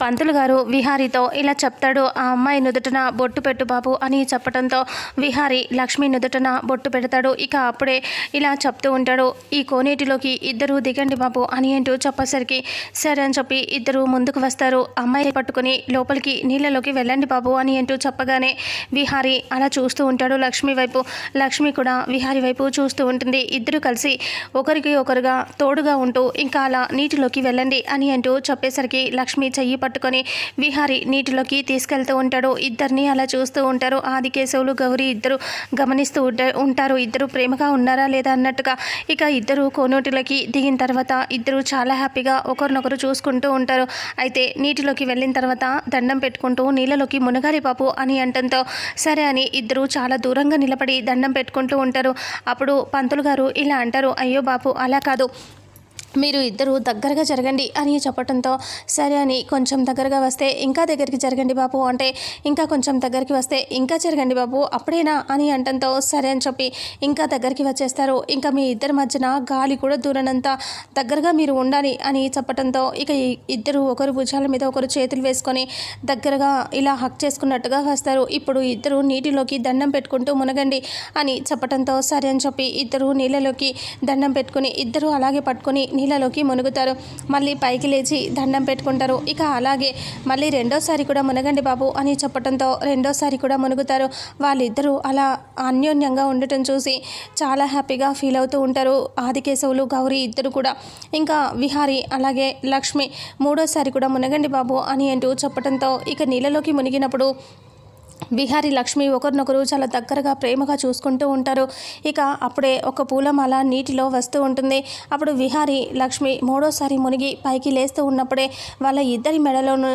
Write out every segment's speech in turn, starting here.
పంతులు గారు విహారీతో ఇలా చెప్తాడు ఆ అమ్మాయి నుదుటన బొట్టు పెట్టు బాబు అని చెప్పడంతో విహారీ లక్ష్మి నుదుటన బొట్టు పెడతాడు. ఇక అప్పుడే ఇలా చెప్తూ ఉంటాడు ఈ కోనేటిలోకి ఇద్దరు దిగండి బాబు అని అంటూ చెప్పేసరికి సరే అని చెప్పి ఇద్దరు ముందుకు వస్తారు. అమ్మాయి పట్టుకొని లోపలికి నీళ్ళలోకి వెళ్ళండి బాబు అని అంటూ చెప్పగానే విహారీ అలా చూస్తూ ఉంటాడు. లక్ష్మి వైపు లక్ష్మి కూడా విహారీ వైపు చూస్తూ ఉంటుంది. ఇద్దరు కలిసి ఒకరికి ఒకరుగా తోడుగా ఉంటూ ఇంకా అలా నీటిలోకి వెళ్ళండి అని అంటూ చెప్పేసరికి లక్ష్మి చెయ్యి పట్టుకొని విహారి నీటిలోకి తీసుకెళ్తూ ఉంటాడు. ఇద్దరిని అలా చూస్తూ ఉంటారు. ఆదికేశవులు గౌరీ ఇద్దరు గమనిస్తూ ఉంట- ఉంటారు. ఇద్దరు ప్రేమగా ఉన్నారా లేదా అన్నట్టుగా ఇక ఇద్దరు కోనోటిలోకి దిగిన తర్వాత ఇద్దరు చాలా హ్యాపీగా ఒకరినొకరు చూసుకుంటూ ఉంటారు. అయితే నీటిలోకి వెళ్ళిన తర్వాత దండం పెట్టుకుంటూ నీళ్ళలోకి మునగాలి పాపు అని అంటంతో సరే అని ఇద్దరు చాలా దూరంగా నిలబడి దండం పెట్టుకుంటూ ఉంటారు. అప్పుడు పంతులు గారు ఇలా అంటారు. అయ్యో బాపు అలా కాదు. మీరు ఇద్దరు దగ్గరగా జరగండి అని చెప్పడంతో సరే అని కొంచెం దగ్గరగా వస్తే ఇంకా దగ్గరికి జరగండి బాబు అంటే ఇంకా కొంచెం దగ్గరికి వస్తే ఇంకా జరగండి బాబు అప్పుడేనా అని అంటంతో సరే అని చెప్పి ఇంకా దగ్గరికి వచ్చేస్తారు. ఇంకా మీ ఇద్దరి మధ్యన గాలి కూడా దూరనంత దగ్గరగా మీరు ఉండాలి అని చెప్పడంతో ఇక ఇద్దరు ఒకరు భుజాల మీద ఒకరు చేతులు వేసుకొని దగ్గరగా ఇలా హక్ చేసుకున్నట్టుగా వస్తారు. ఇప్పుడు ఇద్దరు నీటిలోకి దండం పెట్టుకుంటూ మునగండి అని చెప్పడంతో సరే అని చెప్పి ఇద్దరు నీళ్ళలోకి దండం పెట్టుకుని ఇద్దరు అలాగే పట్టుకొని నీళ్ళలోకి మునుగుతారు. మళ్ళీ పైకి లేచి దండం పెట్టుకుంటారు. ఇక అలాగే మళ్ళీ రెండోసారి కూడా మునగండి బాబు అని చెప్పడంతో రెండోసారి కూడా మునుగుతారు. వాళ్ళిద్దరూ అలా అన్యోన్యంగా ఉండటం చూసి చాలా హ్యాపీగా ఫీల్ అవుతూ ఉంటారు. ఆదికేశవులు గౌరీ ఇద్దరు కూడా. ఇంకా విహారి అలాగే లక్ష్మి మూడోసారి కూడా మునగండి బాబు అని అంటూ చెప్పడంతో ఇక నీళ్ళలోకి మునిగినప్పుడు బిహారీ లక్ష్మి ఒకరినొకరు చాలా దగ్గరగా ప్రేమగా చూసుకుంటూ ఉంటారు. ఇక అప్పుడే ఒక పూలమాల నీటిలో వస్తూ ఉంటుంది. అప్పుడు విహారి లక్ష్మి మూడోసారి మునిగి పైకి లేస్తూ ఉన్నప్పుడే వాళ్ళ ఇద్దరి మెడలోనూ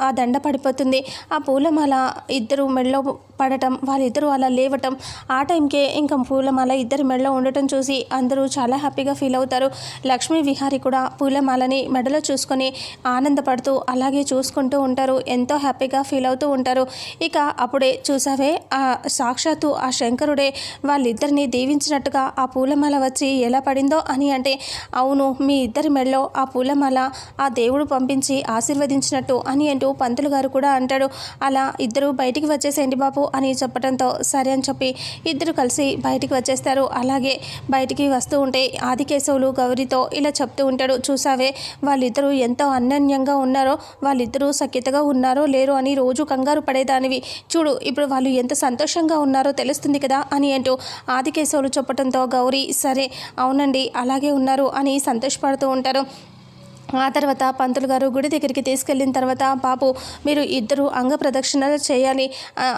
ఆ దండ పడిపోతుంది. ఆ పూలమాల ఇద్దరు మెడలో పడటం వాళ్ళిద్దరూ అలా లేవటం ఆ టైంకే ఇంకా పూలమాల ఇద్దరి మెడలో ఉండటం చూసి అందరూ చాలా హ్యాపీగా ఫీల్ అవుతారు. లక్ష్మీ విహారి కూడా పూలమాలని మెడలో చూసుకొని ఆనందపడుతూ అలాగే చూసుకుంటూ ఉంటారు. ఎంతో హ్యాపీగా ఫీల్ అవుతూ ఉంటారు. ఇక అప్పుడే చూసావే ఆ సాక్షాత్తు ఆ శంకరుడే వాళ్ళిద్దరిని దీవించినట్టుగా ఆ పూలమాల వచ్చి ఎలా పడిందో అని అంటే అవును మీ ఇద్దరి మెడలో ఆ పూలమాల ఆ దేవుడు పంపించి ఆశీర్వదించినట్టు అని అంటే పంతులు గారు కూడా అంటాడు అలా ఇద్దరు బయటికి వచ్చేసేయండి బాబు అని చెప్పడంతో సరే అని చెప్పి ఇద్దరు కలిసి బయటికి వచ్చేస్తారు. అలాగే బయటికి వస్తూ ఉంటే ఆదికేశవులు గౌరీతో ఇలా చెప్తూ ఉంటాడు. చూసావే వాళ్ళిద్దరూ ఎంతో అన్యోన్యంగా ఉన్నారో వాళ్ళిద్దరూ సఖ్యతగా ఉన్నారో లేరో అని రోజు కంగారు పడేదానివి. చూడు ఇప్పుడు వాళ్ళు ఎంత సంతోషంగా ఉన్నారో తెలుస్తుంది కదా అని అంటూ ఆదికేశవులు చెప్పడంతో గౌరీ సరే అవునండి అలాగే ఉన్నారు అని సంతోషపడుతూ ఉంటారు. ఆ తర్వాత పంతులు గారు గుడి దగ్గరికి తీసుకెళ్ళిన తర్వాత బాబు మీరు ఇద్దరు అంగ ప్రదక్షిణలు చేయాలి.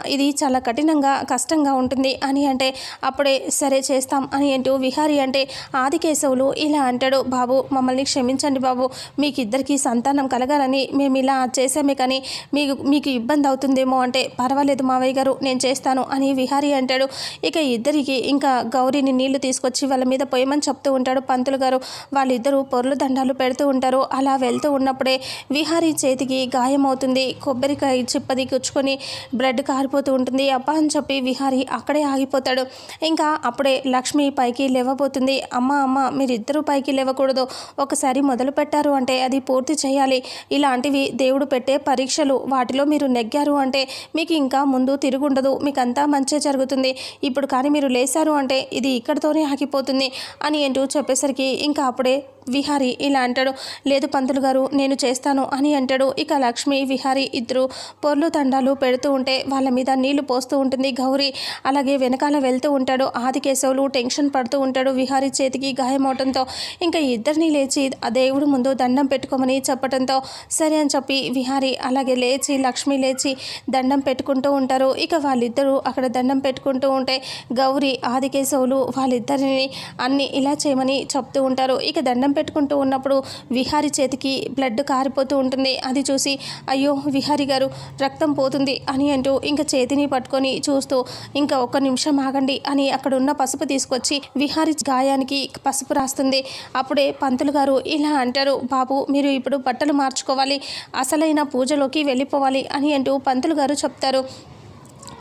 ఇది చాలా కఠినంగా కష్టంగా ఉంటుంది. అని అంటే అప్పుడే సరే చేస్తాం అని అంటూ విహారి అంటే ఆదికేశవులు ఇలా అంటాడు. బాబు మమ్మల్ని క్షమించండి బాబు. మీకు ఇద్దరికీ సంతానం కలగాలని మేము ఇలా చేసామే కానీ మీకు మీకు ఇబ్బంది అవుతుందేమో అంటే పర్వాలేదు మావయ్య గారు నేను చేస్తాను అని విహారి అంటాడు. ఇక ఇద్దరికి ఇంకా గౌరీని నీళ్ళు తీసుకొచ్చి వాళ్ళ మీద పోయమని చెప్తూ ఉంటాడు పంతులు గారు. వాళ్ళిద్దరూ పొర్లు దండాలు పెడుతూ ఉంటారు. అలా వెళ్తూ ఉన్నప్పుడే విహారీ చేతికి గాయమవుతుంది. కొబ్బరికాయ చిప్పది గుచ్చుకొని బ్లడ్ కారిపోతూ ఉంటుంది. అబ్బా అని చెప్పి విహారీ అక్కడే ఆగిపోతాడు. ఇంకా అప్పుడే లక్ష్మి పైకి లేవబోతుంది. అమ్మ అమ్మ మీరిద్దరూ పైకి లేవకూడదు. ఒకసారి మొదలు పెట్టారు అంటే అది పూర్తి చేయాలి. ఇలాంటివి దేవుడు పెట్టే పరీక్షలు వాటిలో మీరు నెగ్గారు అంటే మీకు ఇంకా ముందు తిరుగుండదు. మీకు అంతా మంచి జరుగుతుంది. ఇప్పుడు కానీ మీరు లేశారు అంటే ఇది ఇక్కడితోనే ఆగిపోతుంది అని అంటూ చెప్పేసరికి ఇంకా అప్పుడే విహారి ఇలా అంటాడు. లేదు పంతులు గారు నేను చేస్తాను అని అంటాడు. ఇక లక్ష్మి విహారి ఇద్దరు పొర్లు తండాలు పెడుతూ ఉంటే వాళ్ళ మీద నీళ్ళు పోస్తూ ఉంటుంది గౌరీ. అలాగే వెనకాల వెళ్తూ ఉంటాడు. ఆదికేశవులు టెన్షన్ పడుతూ ఉంటాడు. విహారి చేతికి గాయమవటంతో ఇంకా ఇద్దరిని లేచి ఆ దేవుడు ముందు దండం పెట్టుకోమని చెప్పడంతో సరే అని చెప్పి విహారి అలాగే లేచి లక్ష్మి లేచి దండం పెట్టుకుంటూ ఉంటారు. ఇక వాళ్ళిద్దరూ అక్కడ దండం పెట్టుకుంటూ ఉంటే గౌరీ ఆదికేశవులు వాళ్ళిద్దరిని అన్ని ఇలా చేయమని చెప్తూ ఉంటారు. ఇక దండం పెట్టుకుంటూ ఉన్నప్పుడు విహారి చేతికి బ్లడ్ కారిపోతూ ఉంటుంది. అది చూసి అయ్యో విహారి గారు రక్తం పోతుంది అని అంటూ ఇంకా చేతిని పట్టుకొని చూస్తూ ఇంకా ఒక్క నిమిషం ఆగండి అని అక్కడ ఉన్న పసుపు తీసుకొచ్చి విహారి గాయానికి పసుపు రాస్తుంది. అప్పుడే పంతులు గారు ఇలా అంటారు బాబు మీరు ఇప్పుడు బట్టలు మార్చుకోవాలి అసలైన పూజలోకి వెళ్ళిపోవాలి అని అంటూ పంతులు గారు చెప్తారు.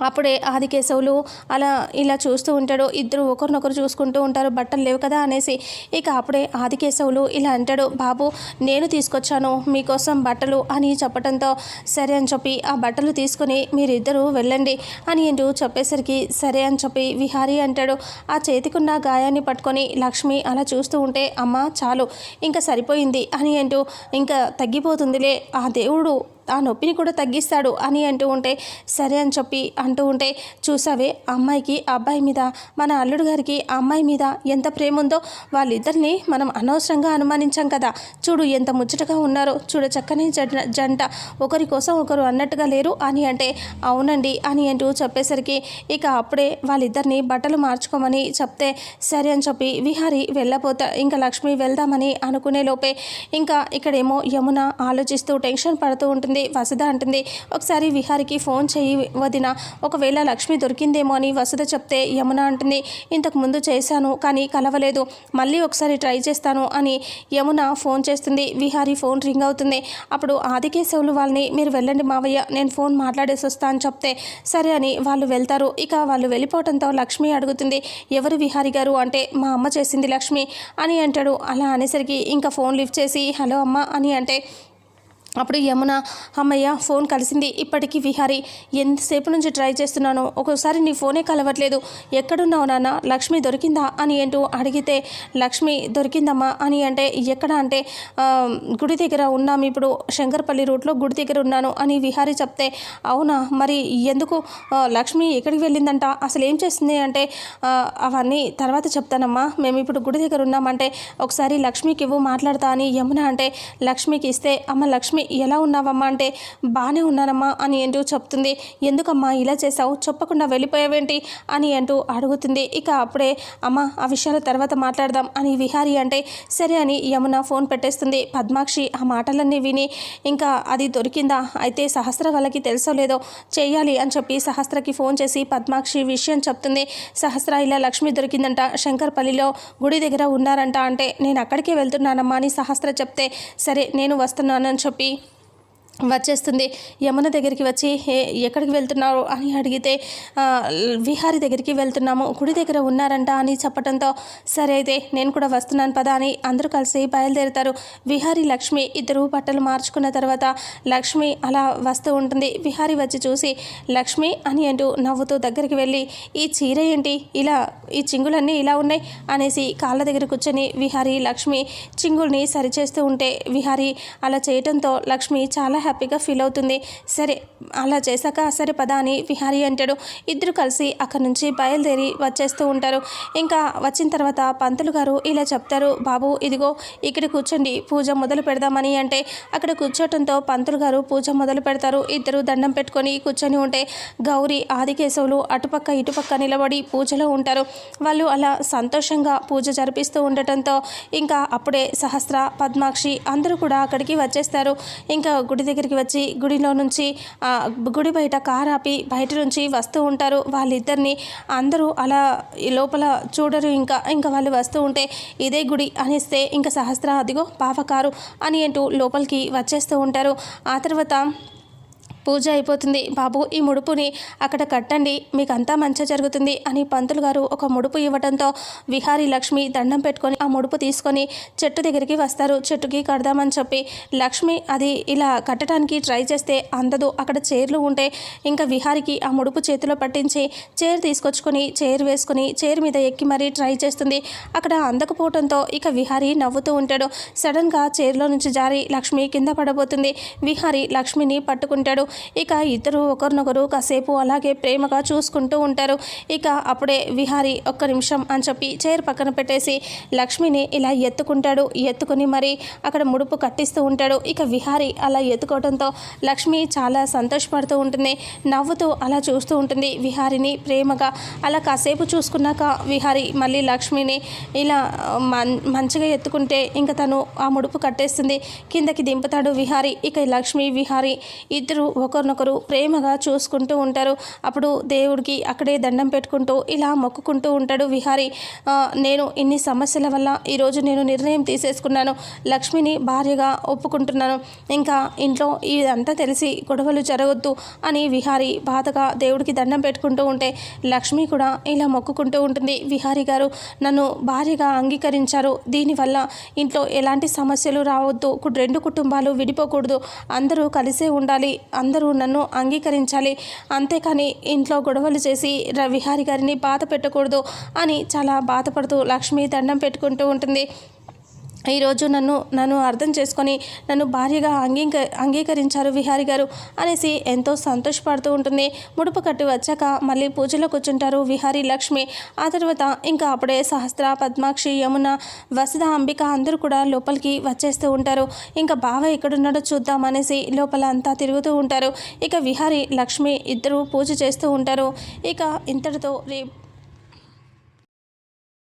అప్పుడే ఆదికేశవులు అలా ఇలా చూస్తూ ఉంటాడు. ఇద్దరు ఒకరినొకరు చూసుకుంటూ ఉంటారు. బట్టలు లేవు కదా అనేసి ఇక అప్పుడే ఆదికేశవులు ఇలా అంటాడు బాబు నేను తీసుకొచ్చాను మీకోసం బట్టలు అని చెప్పడంతో సరే అని చెప్పి ఆ బట్టలు తీసుకొని మీరిద్దరూ వెళ్ళండి అని అంటూ చెప్పేసరికి సరే అని చెప్పి విహారీ అంటాడు. ఆ చేతికున్న గాయాన్ని పట్టుకొని లక్ష్మి అలా చూస్తూ ఉంటే అమ్మ చాలు ఇంకా సరిపోయింది అని అంటూ ఇంకా తగ్గిపోతుందిలే. ఆ దేవుడు ఆ నొప్పిని కూడా తగ్గిస్తాడు అని అంటూ ఉంటే సరే అని చెప్పి అంటూ ఉంటే చూసావే అమ్మాయికి అబ్బాయి మీద మన అల్లుడు గారికి అమ్మాయి మీద ఎంత ప్రేమ ఉందో వాళ్ళిద్దరిని మనం అనవసరంగా అనుమానించాం కదా. చూడు ఎంత ముచ్చటగా ఉన్నారో చూడు చక్కని జంట జంట. ఒకరి కోసం ఒకరు అన్నట్టుగా లేరు అని అంటే అవునండి అని అంటూ చెప్పేసరికి ఇక అప్పుడే వాళ్ళిద్దరిని బట్టలు మార్చుకోమని చెప్తే సరే అని చెప్పి విహారి వెళ్ళపోతా ఇంకా లక్ష్మి వెళ్దామని అనుకునే లోపే ఇంకా ఇక్కడేమో యమున ఆలోచిస్తూ టెన్షన్ పడుతూ ఉంటుంది వసుధ అంటుంది. ఒకసారి విహారికి ఫోన్ చేయి వదిన ఒకవేళ లక్ష్మి దొరికిందేమో అని వసుధ చెప్తే యమున అంటుంది ఇంతకు ముందు చేశాను కానీ కలవలేదు. మళ్ళీ ఒకసారి ట్రై చేస్తాను అని యమున ఫోన్ చేస్తుంది. విహారీ ఫోన్ రింగ్ అవుతుంది. అప్పుడు ఆదికేశవులు వాళ్ళని మీరు వెళ్ళండి మావయ్య నేను ఫోన్ మాట్లాడేసి వస్తా అని చెప్తే సరే అని వాళ్ళు వెళ్తారు. ఇక వాళ్ళు వెళ్ళిపోవడంతో లక్ష్మి అడుగుతుంది ఎవరు విహారి గారు? అంటే మా అమ్మ చేసింది లక్ష్మి అని అంటాడు. అలా అనేసరికి ఇంకా ఫోన్ లిఫ్ట్ చేసి హలో అమ్మ అని అంటే అప్పుడు యమున అమ్మయ్య ఫోన్ కలిసింది. ఇప్పటికీ విహారి ఎంతసేపు నుంచి ట్రై చేస్తున్నాను ఒక్కోసారి నీ ఫోనే కలవట్లేదు. ఎక్కడున్నావు నాన్న? లక్ష్మి దొరికిందా? అని ఏంటో అడిగితే లక్ష్మి దొరికిందమ్మా అని అంటే ఎక్కడ అంటే గుడి దగ్గర ఉన్నాం. ఇప్పుడు శంకర్పల్లి రూట్లో గుడి దగ్గర ఉన్నాను అని విహారి చెప్తే అవునా? మరి ఎందుకు? లక్ష్మి ఎక్కడికి వెళ్ళిందంట? అసలు ఏం చేస్తుంది? అంటే అవన్నీ తర్వాత చెప్తానమ్మా. మేము ఇప్పుడు గుడి దగ్గర ఉన్నామంటే ఒకసారి లక్ష్మికి ఇవ్వు మాట్లాడతా అని యమున అంటే లక్ష్మికి ఇస్తే అమ్మ లక్ష్మి ఎలా ఉన్నావమ్మా అంటే బాగానే ఉన్నానమ్మా అని అంటూ చెప్తుంది. ఎందుకమ్మా ఇలా చేసావు చెప్పకుండా వెళ్ళిపోయావేంటి? అని అంటూ అడుగుతుంది. ఇక అప్పుడే అమ్మ ఆ విషయాలు తర్వాత మాట్లాడదాం అని విహారి అంటే సరే అని యమున ఫోన్ పెట్టేస్తుంది. పద్మాక్షి ఆ మాటలన్నీ విని ఇంకా అది దొరికిందా? అయితే సహస్ర వాళ్ళకి తెలుసో లేదో చేయాలి అని చెప్పి సహస్రకి ఫోన్ చేసి పద్మాక్షి విషయం చెప్తుంది. సహస్ర ఇలా లక్ష్మి దొరికిందంట. శంకర్పల్లిలో గుడి దగ్గర ఉన్నారంట అంటే నేను అక్కడికే వెళ్తున్నానమ్మా అని సహస్ర చెప్తే సరే నేను వస్తున్నానని చెప్పి వచ్చేస్తుంది. యమున దగ్గరికి వచ్చి ఎక్కడికి వెళ్తున్నారు అని అడిగితే విహారి దగ్గరికి వెళ్తున్నాము. గుడి దగ్గర ఉన్నారంట అని చెప్పడంతో సరే అయితే నేను కూడా వస్తున్నాను పదా అని అందరూ కలిసి బయలుదేరుతారు. విహారి లక్ష్మి ఇద్దరు బట్టలు మార్చుకున్న తర్వాత లక్ష్మి అలా వస్తూ ఉంటుంది. విహారి వచ్చి చూసి లక్ష్మి అని అంటూ నవ్వుతూ దగ్గరికి వెళ్ళి ఈ చీర ఏంటి? ఇలా ఈ చింగులన్నీ ఇలా ఉన్నాయి? అనేసి కాళ్ళ దగ్గర కూర్చొని విహారి లక్ష్మి చింగుల్ని సరిచేస్తూ ఉంటే విహారి అలా చేయటంతో లక్ష్మి చాలా హ్యాపీగా ఫీల్ అవుతుంది. సరే అలా చేశాక సరే పదా అని విహారి అంటాడు. ఇద్దరు కలిసి అక్కడి నుంచి బయలుదేరి వచ్చేస్తూ ఉంటారు. ఇంకా వచ్చిన తర్వాత పంతులు గారు ఇలా చెప్తారు బాబు ఇదిగో ఇక్కడ కూర్చోండి పూజ మొదలు పెడదామని. అంటే అక్కడ కూర్చోటంతో పంతులు గారు పూజ మొదలు పెడతారు. ఇద్దరు దండం పెట్టుకొని కూర్చొని ఉంటే గౌరీ ఆదికేశవులు అటుపక్క ఇటుపక్క నిలబడి పూజలో ఉంటారు. వాళ్ళు అలా సంతోషంగా పూజ జరిపిస్తూ ఉండటంతో ఇంకా అప్పుడే సహస్ర పద్మాక్షి అందరూ కూడా అక్కడికి వచ్చేస్తారు. ఇంకా గుడి దగ్గరికి వచ్చి గుడిలో నుంచి గుడి బయట కార్ ఆపి బయట నుంచి వస్తూ ఉంటారు. వాళ్ళిద్దరిని అందరూ అలా లోపల చూడరు. ఇంకా ఇంకా వాళ్ళు వస్తూ ఉంటే ఇదే గుడి అనేస్తే ఇంకా సహస్ర అదిగో పాప కారు అని అంటూ లోపలికి వచ్చేస్తూ ఉంటారు. ఆ తర్వాత పూజ అయిపోతుంది. బాబు ఈ ముడుపుని అక్కడ కట్టండి. మీకు అంతా మంచి జరుగుతుంది అని పంతులు గారు ఒక ముడుపు ఇవ్వడంతో విహారీ లక్ష్మి దండం పెట్టుకొని ఆ ముడుపు తీసుకొని చెట్టు దగ్గరికి వస్తారు. చెట్టుకి కడదామని చెప్పి లక్ష్మి అది ఇలా కట్టడానికి ట్రై చేస్తే అందదు. అక్కడ చైర్లు ఉంటే ఇంకా విహారికి ఆ ముడుపు చేతిలో పట్టించి చైర్ తీసుకొచ్చుకొని చైర్ వేసుకొని చైర్ మీద ఎక్కి మరీ ట్రై చేస్తుంది. అక్కడ అందకపోవడంతో ఇక విహారీ నవ్వుతూ ఉంటాడు. సడన్గా చైర్లో నుంచి జారి లక్ష్మి కింద పడబోతుంది. విహారీ లక్ష్మిని పట్టుకుంటాడు. ఇక ఇద్దరు ఒకరినొకరు కాసేపు అలాగే ప్రేమగా చూసుకుంటూ ఉంటారు. ఇక అప్పుడే విహారీ ఒక్క నిమిషం అని చెప్పి చైర్ పక్కన పెట్టేసి లక్ష్మిని ఇలా ఎత్తుకుంటాడు. ఎత్తుకుని మరి అక్కడ ముడుపు కట్టిస్తూ ఉంటాడు. ఇక విహారీ అలా ఎత్తుకోవడంతో లక్ష్మి చాలా సంతోషపడుతూ ఉంటుంది. నవ్వుతూ అలా చూస్తూ ఉంటుంది విహారిని ప్రేమగా. అలా కాసేపు చూసుకున్నాక విహారీ మళ్ళీ లక్ష్మిని ఇలా మం మంచిగా ఎత్తుకుంటే ఇంకా తను ఆ ముడుపు కట్టేస్తుంది. కిందకి దింపుతాడు విహారీ. ఇక లక్ష్మి విహారీ ఇద్దరు ఒకరినొకరు ప్రేమగా చూసుకుంటూ ఉంటారు. అప్పుడు దేవుడికి అక్కడే దండం పెట్టుకుంటూ ఇలా మొక్కుకుంటూ ఉంటాడు విహారీ. నేను ఇన్ని సమస్యల వల్ల ఈరోజు నేను నిర్ణయం తీసేసుకున్నాను. లక్ష్మిని భార్యగా ఒప్పుకుంటున్నాను. ఇంకా ఇంట్లో ఇదంతా తెలిసి గొడవలు జరగొద్దు అని విహారీ బాధగా దేవుడికి దండం పెట్టుకుంటూ ఉంటే లక్ష్మి కూడా ఇలా మొక్కుకుంటూ ఉంటుంది. విహారీ గారు నన్ను భార్యగా అంగీకరించారు. దీనివల్ల ఇంట్లో ఎలాంటి సమస్యలు రావద్దు. రెండు కుటుంబాలు విడిపోకూడదు. అందరూ కలిసే ఉండాలి. అందరూ అందరూ నన్ను అంగీకరించాలి. అంతేకాని ఇంట్లో గొడవలు చేసి రవిహారి గారిని బాధ పెట్టకూడదు అని చాలా బాధపడుతూ లక్ష్మి దండం పెట్టుకుంటూ ఉంటుంది. ఈరోజు నన్ను నన్ను అర్థం చేసుకొని నన్ను భార్యగా అంగీక అంగీకరించారు విహారి గారు అనేసి ఎంతో సంతోషపడుతూ ఉంటుంది. ముడుపు కట్టి వచ్చాక మళ్ళీ పూజలో కూర్చుంటారు విహారి లక్ష్మి. ఆ తర్వాత ఇంకా అప్పుడే సహస్ర పద్మాక్షి యమున వసుధ అంబిక అందరూ కూడా లోపలికి వచ్చేస్తూ ఉంటారు. ఇంకా బావ ఎక్కడున్నాడో చూద్దాం అనేసి లోపల అంతా తిరుగుతూ ఉంటారు. ఇక విహారి లక్ష్మి ఇద్దరు పూజ చేస్తూ ఉంటారు. ఇక ఇంతటితో రేపు